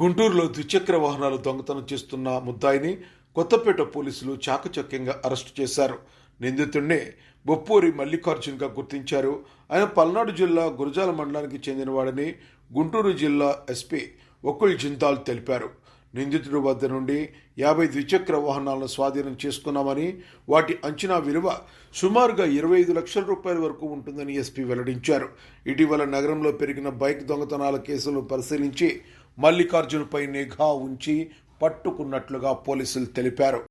గుంటూరులో ద్విచక్ర వాహనాలు దొంగతనం చేస్తున్న ముద్దాయిని కొత్తపేట పోలీసులు చాకచక్యంగా అరెస్టు చేశారు. నిందితుడిని బొప్పూరి మల్లికార్జున్గా గుర్తించారు. ఆయన పల్నాడు జిల్లా గురజాల మండలానికి చెందినవాడని గుంటూరు జిల్లా ఎస్పీ ఒకుల్ జిందాల్ తెలిపారు. నిందితుడి వద్ద నుండి యాభై ద్విచక్ర వాహనాలను స్వాధీనం చేసుకున్నామని వాటి అంచనా విలువ సుమారుగా ఇరవై ఐదు లక్షల రూపాయల వరకు ఉంటుందని ఎస్పీ వెల్లడించారు. ఇటీవల నగరంలో పెరిగిన బైక్ దొంగతనాల కేసులను పరిశీలించి మల్లికార్జున్పై నిఘా ఉంచి పట్టుకున్నట్లుగా పోలీసులు తెలిపారు.